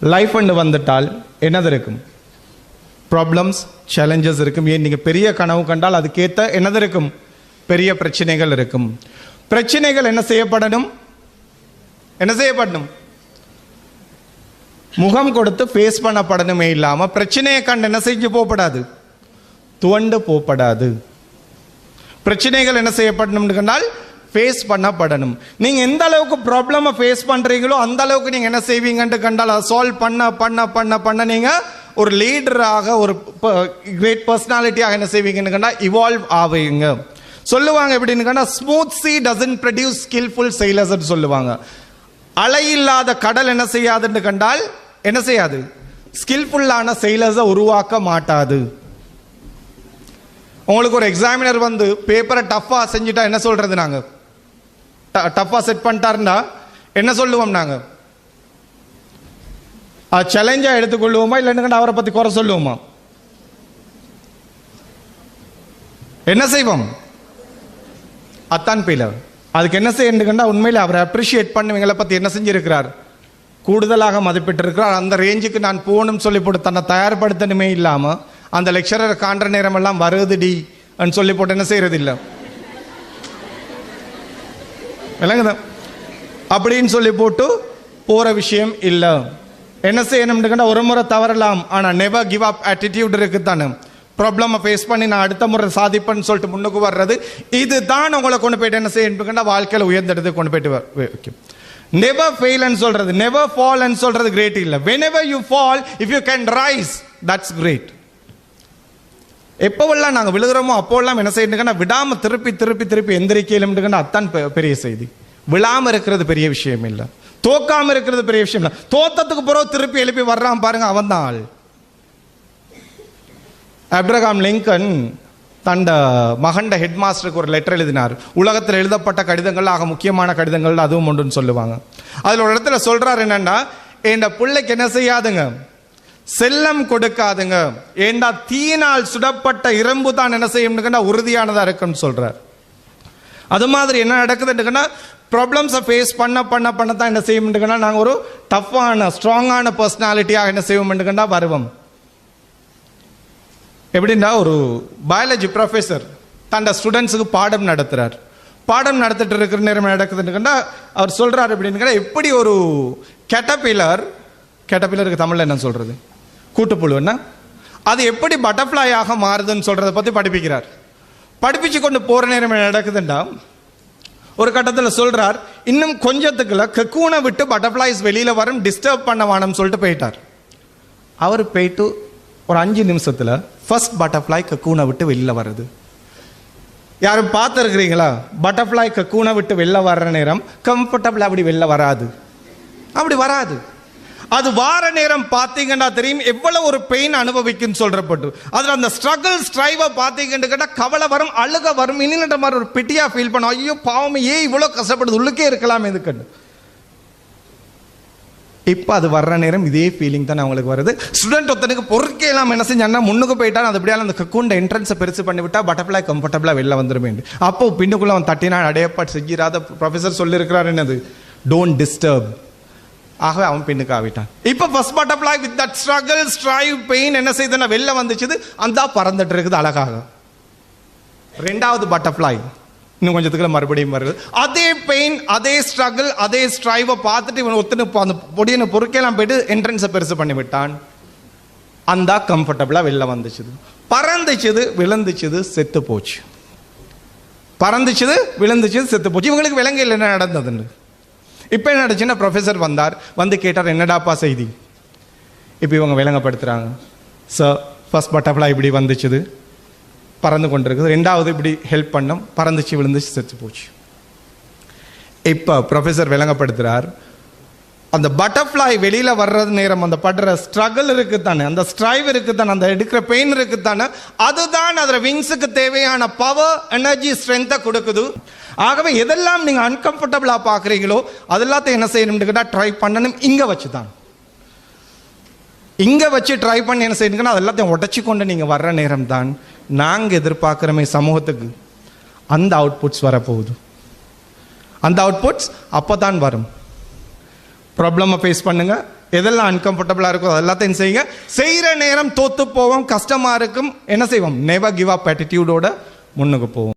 Life and வந்துட்டால் என்னது இருக்கும்? ப்ராப்ளம்ஸ் சேலஞ்சஸ் இருக்கும். ஏன் நீங்கள் பெரிய கனவு கண்டால் அதுக்கேற்ற என்னது இருக்கும்? பெரிய பிரச்சனைகள் இருக்கும். பிரச்சனைகள் என்ன செய்யப்படணும்? என்ன செய்யப்படணும்? முகம் கொடுத்து ஃபேஸ் பண்ணப்படணுமே இல்லாமல் பிரச்சனையை கண்டு என்ன செஞ்சு போகப்படாது? துவண்டு போகப்படாது. பிரச்சனைகள் என்ன செய்யப்படணும்னு கண்டால் ஃபேஸ் பண்ணப்படணும். நீங்கள் எந்த அளவுக்கு ப்ராப்ளமை ஃபேஸ் பண்ணுறீங்களோ அந்த அளவுக்கு நீங்கள் என்ன செய்வீங்கன்ட்டு கண்டால் அதை சால்வ் பண்ண பண்ண பண்ண பண்ண நீங்கள் ஒரு லீடராக ஒரு கிரேட் பர்சனாலிட்டியாக என்ன செய்வீங்கன்னு கண்டால் இவால்வ் ஆவீங்க. சொல்லுவாங்க எப்படின்னு கண்டால் smooth sea doesn't produce skilful செயலர்ஸ்ன்னு சொல்லுவாங்க. அலை இல்லாத கடல் என்ன செய்யாதுன்னு கண்டால் என்ன செய்யாது? ஸ்கில்ஃபுல்லான செயலர்ஸை உருவாக்க மாட்டாது. உங்களுக்கு ஒரு எக்ஸாமினர் வந்து பேப்பரை டஃப்பாக செஞ்சுட்டா என்ன சொல்கிறது நாங்கள் டஃப்பா செட் பண்ணிட்டாருன்னா என்ன சொல்லுவோம் நாங்க? அது சேலஞ்சா எடுத்துக்கொள்வோமா இல்லைன்னு அவரை பத்தி குறை சொல்லுவோமா? என்ன செய்வோம்? அத்தான் பீல அதுக்கு என்ன செய்யணுங்கண்டா? உண்மையில் அவரை அப்ரிஷியேட் பண்ணுவீங்களை பத்தி என்ன செஞ்சிருக்கிறார்? கூடுதலாக மதிப்பிட்டிருக்கிறார். அந்த ரேஞ்சுக்கு நான் போகணும்னு சொல்லி போட்டு தன்னை தயார்படுத்தணுமே இல்லாமல் அந்த லெக்சரர் காண்ற நேரம் எல்லாம் வருதுடி சொல்லி போட்டு என்ன செய்யறது இல்லை விளங்குதா? அப்படின்னு சொல்லி போட்டு போற விஷயம் இல்லை. என்ன செய்யணும்னு ஒரு முறை தவறலாம். ஆனால் நெவர் கிவ் அப் ஆட்டிடியூட் இருக்கு தானே ப்ராப்ளமை ஃபேஸ் பண்ணி நான் அடுத்த முறை சாதிப்பேன்னு சொல்லிட்டு முன்னுக்கு வர்றது இதுதான் உங்களை கொண்டு போயிட்டு என்ன செய்யணும் வாழ்க்கையில் உயர்ந்தெடுத்து கொண்டு போயிட்டு வைக்கும். நெவர் ஃபெயில்னு சொல்றது நெவர் ஃபால்னு சொல்றது கிரேட் இல்லை. Whenever you fall if you can rise that's great எப்போவெல்லாம் நாங்கள் விழுகிறோமோ அப்போல்லாம் என்ன செய்யணுங்கன்னா விடாமல் திருப்பி திருப்பி திருப்பி எந்திரிக்கலும்னுங்கன்னா அத்தான் பெ- பெரிய செய்தி. விழாமல் இருக்கிறது பெரிய விஷயம் இல்லை. தோக்காமல் இருக்கிறது பெரிய விஷயம் இல்லை. தோத்தத்துக்கு பிறகு திருப்பி எழுப்பி வர்றான் பாருங்க அவன் தான் ஆள். அப்ரகாம் லிங்கன் தண்ட மகண்ட ஹெட் மாஸ்டருக்கு ஒரு லெட்டர் எழுதினார். உலகத்தில் எழுதப்பட்ட கடிதங்கள் ஆக முக்கியமான கடிதங்கள் அதுவும் ஒன்றுன்னு சொல்லுவாங்க. அதில் ஒரு இடத்துல சொல்கிறார் என்னென்னா என் பிள்ளைக்கு என்ன செய்யாதுங்க? செல்லம் கொடுக்காதுங்க. ஏண்டா தீயினால் சுடப்பட்ட இரும்பு தான் என்ன செய்யும்னுக்கன்னா உறுதியானதா இருக்குன்னு சொல்றார். அது மாதிரி என்ன நடக்குதுன்னு ப்ராப்ளம்ஸை ஃபேஸ் பண்ண பண்ண பண்ண தான் என்ன செய்யும்னுக்கன்னா நாங்கள் ஒரு டஃப்பான ஸ்ட்ராங்கான பர்சனாலிட்டியாக என்ன செய்வோம்னுக்கன்னா வருவோம். எப்படின்னா ஒரு பயாலஜி ப்ரொஃபஸர் தன்னோட ஸ்டூடெண்ட்ஸுக்கு பாடம் நடத்துகிறார் பாடம் நடத்திட்டு இருக்கிற நேரம் நடக்குதுன்னு நடக்குதுன்னு அவர் சொல்கிறார் அப்படின்னு எப்படி ஒரு கெட்டபிலர் கெட்டபிலருக்கு தமிழில் என்ன சொல்கிறது கூட்டுப்புழுன்னா அது எப்படி பட்டர்ஃப்ளையாக மாறுதுன்னு சொல்கிறத பற்றி படிப்பிக்கிறார். படிப்பிச்சு கொண்டு போகிற நேரம் என்ன ஒரு கட்டத்தில் சொல்கிறார் இன்னும் கொஞ்சத்துக்குள்ள கக்கூனை விட்டு பட்டர்ஃப்ளைஸ் வெளியில் வரும் டிஸ்டர்ப் பண்ண வேணும்னு சொல்லிட்டு போயிட்டார். அவர் போயிட்டு ஒரு அஞ்சு நிமிஷத்தில் ஃபர்ஸ்ட் பட்டர்ஃப்ளை கக்கூனை விட்டு வெளியில் வருது யாரும் பார்த்துருக்குறீங்களா? பட்டர்ஃப்ளை கக்கூனை விட்டு வெளில வர்ற நேரம் கம்ஃபர்டபுள் அப்படி வெளில வராது. அப்படி வராது. அது வார நேரம் பார்த்தீங்கன்னா தெரியும் எவ்வளவு ஒரு பெயின் அனுபவிக்கும் சொல்றப்பட்டு. அதுல அந்த ஸ்ட்ரகிள் ஸ்ட்ரைவை பார்த்தீங்கன்னு கேட்டால் கவலை வரும் அழுக வரும் இன்னின்ற மாதிரி ஒரு பிட்டியா ஃபீல் பண்ணும். ஐயோ பாவம் ஏன் இவ்வளோ கஷ்டப்படுது? உள்ளுக்கே இருக்கலாம் இதுக்கண்டு இப்போ அது வர்ற நேரம் இதே ஃபீலிங் தான் அவங்களுக்கு வருது. ஸ்டூடெண்ட் ஒருத்தனுக்கு பொறுக்கே எல்லாம் என்ன செஞ்சாங்கன்னா முன்னுக்கு போயிட்டான் அது அப்படியால அந்த கக்குண்ட என்ட்ரன்ஸை பெருசு பண்ணி விட்டா பட்டர்ஃப்ளை கம்ஃபர்டபுளாக வெளில வந்துருமே அப்போ பின்னுக்குள்ள அவன் தட்டினா அடையப்பா செஞ்சிராத ப்ரொஃபசர் சொல்லியிருக்கிறார் என்னது? டோன்ட் டிஸ்டர்ப் ஆகவே அவன் பின்னுக்கு ஆவிட்டான் இப்போ first butterfly with that struggle strive pain என்ன செய்யுதுன்னா வெளில வந்துச்சுது அந்த பறந்துட்டு இருக்குது அழகாக. ரெண்டாவது பட்டர்ஃப்ளை இன்னும் கொஞ்சத்துக்குள்ள மறுபடியும் வருது. அதே பெயின் அதே ஸ்ட்ரகிள் அதே ஸ்ட்ரைவை பார்த்துட்டு இவன் ஒத்துன்னு அந்த பொடியனை பொறுக்கெல்லாம் போயிட்டு என்ட்ரன்ஸை பெருசு பண்ணி விட்டான். அந்த கம்ஃபர்டபுளாக வெளில வந்துச்சுது. பறந்துச்சுது விழுந்துச்சுது செத்து போச்சு. பறந்துச்சுது விழுந்துச்சுது செத்து போச்சு. இவங்களுக்கு விலங்கையில் என்ன நடந்ததுன்னு? இப்போ என்ன நடந்துச்சுன்னா ப்ரொஃபஸர் வந்தார் வந்து கேட்டார் என்னடாப்பா செய்தி? இப்போ இவங்க விளங்கப்படுத்துகிறாங்க சார் ஃபர்ஸ்ட் பட்டர்ஃப்ளை இப்படி வந்துச்சுது பறந்து கொண்டிருக்குது. ரெண்டாவது இப்படி ஹெல்ப் பண்ணோம் பறந்துச்சு விழுந்துச்சு செத்து போச்சு. இப்போ ப்ரொஃபஸர் விளங்கப்படுத்துகிறார் அந்த பட்டர்ஃப்ளை வெளியில் வர்றது நேரம் அந்த படுற ஸ்ட்ரகிள் இருக்குது தானே அந்த ஸ்ட்ரைவ் இருக்குது தானே அந்த எடுக்கிற பெயின் இருக்குது தானே அதுதான் அதில் விங்ஸுக்கு தேவையான பவர் எனர்ஜி ஸ்ட்ரென்த்தை கொடுக்குது. ஆகவே எதெல்லாம் நீங்கள் அன்கம்ஃபர்டபுளாக பார்க்குறீங்களோ அதெல்லாத்தையும் என்ன செய்யணும்னு கேட்டால் ட்ரை பண்ணணும். இங்கே வச்சு தான் இங்கே வச்சு ட்ரை பண்ணி என்ன செய்யணுங்கன்னா அது எல்லாத்தையும் உடச்சி கொண்டு நீங்கள் வர்ற நேரம் தான் நாங்கள் எதிர்பார்க்குறமே சமூகத்துக்கு. அந்த அவுட்புட்ஸ் வரப்போகுது. அந்த அவுட்புட்ஸ் அப்பதான் வரும். ப்ராப்ளமை ஃபேஸ் பண்ணுங்கள் எதெல்லாம் அன்கம்ஃபர்டபுளாக இருக்கோ எல்லாத்தையும் செய்யுங்க. செய்கிற நேரம் தோற்று போவோம் கஷ்டமாக இருக்கும். என்ன செய்வோம்? நெவர் கிவ் அப் ஆட்டிடியூடோட முன்னுக்கு போவோம்.